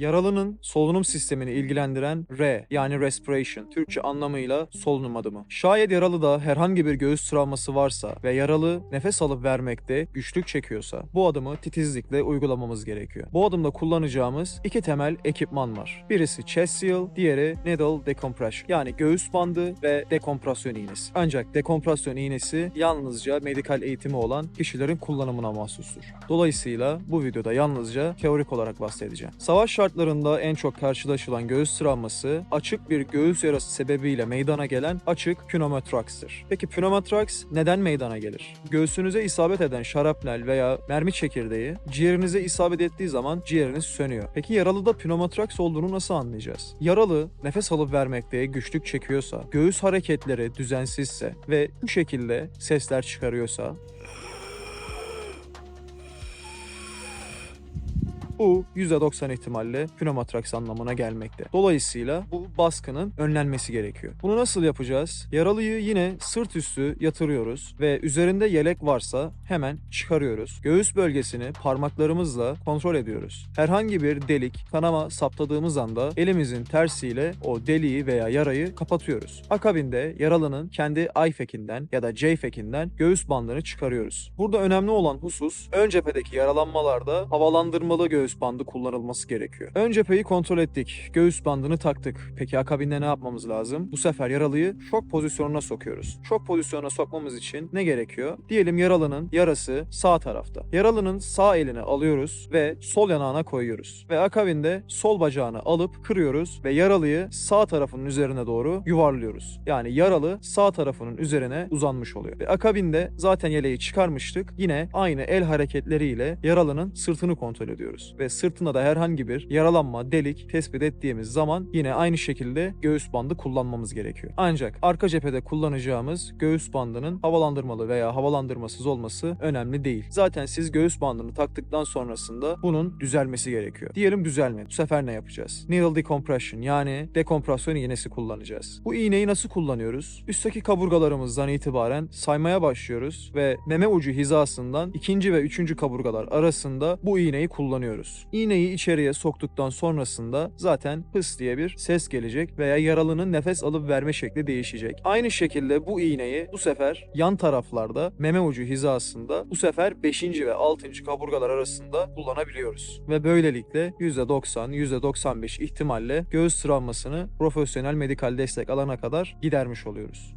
Yaralının solunum sistemini ilgilendiren R yani respiration, Türkçe anlamıyla solunum adımı. Şayet yaralıda herhangi bir göğüs travması varsa ve yaralı nefes alıp vermekte güçlük çekiyorsa bu adımı titizlikle uygulamamız gerekiyor. Bu adımda kullanacağımız iki temel ekipman var. Birisi chest seal, diğeri needle decompression yani göğüs bandı ve dekompresyon iğnesi. Ancak dekompresyon iğnesi yalnızca medikal eğitimi olan kişilerin kullanımına mahsustur. Dolayısıyla bu videoda yalnızca teorik olarak bahsedeceğim. Savaş şartlarında en çok karşılaşılan göğüs travması açık bir göğüs yarası sebebiyle meydana gelen açık pneumotraks'tır. Peki pneumotraks neden meydana gelir? Göğsünüze isabet eden şarapnel veya mermi çekirdeği ciğerinize isabet ettiği zaman ciğeriniz sönüyor. Peki yaralıda pneumotraks olduğunu nasıl anlayacağız? Yaralı nefes alıp vermekte güçlük çekiyorsa, göğüs hareketleri düzensizse ve bu şekilde sesler çıkarıyorsa Bu %90 ihtimalle pneumotraks anlamına gelmekte. Dolayısıyla bu baskının önlenmesi gerekiyor. Bunu nasıl yapacağız? Yaralıyı yine sırt üstü yatırıyoruz ve üzerinde yelek varsa hemen çıkarıyoruz. Göğüs bölgesini parmaklarımızla kontrol ediyoruz. Herhangi bir delik, kanama saptadığımız anda elimizin tersiyle o deliği veya yarayı kapatıyoruz. Akabinde yaralının kendi ayfekinden ya da J-fekinden göğüs bandını çıkarıyoruz. Burada önemli olan husus ön cephedeki yaralanmalarda havalandırmalı göğüs bandı kullanılması gerekiyor. Ön cepheyi kontrol ettik. Göğüs bandını taktık. Peki akabinde ne yapmamız lazım? Bu sefer yaralıyı şok pozisyonuna sokuyoruz. Şok pozisyonuna sokmamız için ne gerekiyor? Diyelim yaralının yarası sağ tarafta. Yaralının sağ elini alıyoruz ve sol yanağına koyuyoruz. Ve akabinde sol bacağını alıp kırıyoruz ve yaralıyı sağ tarafının üzerine doğru yuvarlıyoruz. Yani yaralı sağ tarafının üzerine uzanmış oluyor. Ve akabinde zaten yeleği çıkarmıştık. Yine aynı el hareketleriyle yaralının sırtını kontrol ediyoruz. Ve sırtında da herhangi bir yaralanma, delik tespit ettiğimiz zaman yine aynı şekilde göğüs bandı kullanmamız gerekiyor. Ancak arka cephede kullanacağımız göğüs bandının havalandırmalı veya havalandırmasız olması önemli değil. Zaten siz göğüs bandını taktıktan sonrasında bunun düzelmesi gerekiyor. Diyelim düzelmedi. Bu sefer ne yapacağız? Needle decompression yani dekompresyon iğnesi kullanacağız. Bu iğneyi nasıl kullanıyoruz? Üstteki kaburgalarımızdan itibaren saymaya başlıyoruz ve meme ucu hizasından ikinci ve üçüncü kaburgalar arasında bu iğneyi kullanıyoruz. İğneyi içeriye soktuktan sonrasında zaten hıs diye bir ses gelecek veya yaralının nefes alıp verme şekli değişecek. Aynı şekilde bu iğneyi bu sefer yan taraflarda meme ucu hizasında bu sefer 5. ve 6. kaburgalar arasında kullanabiliyoruz. Ve böylelikle %90, %95 ihtimalle göğüs travmasını profesyonel medikal destek alana kadar gidermiş oluyoruz.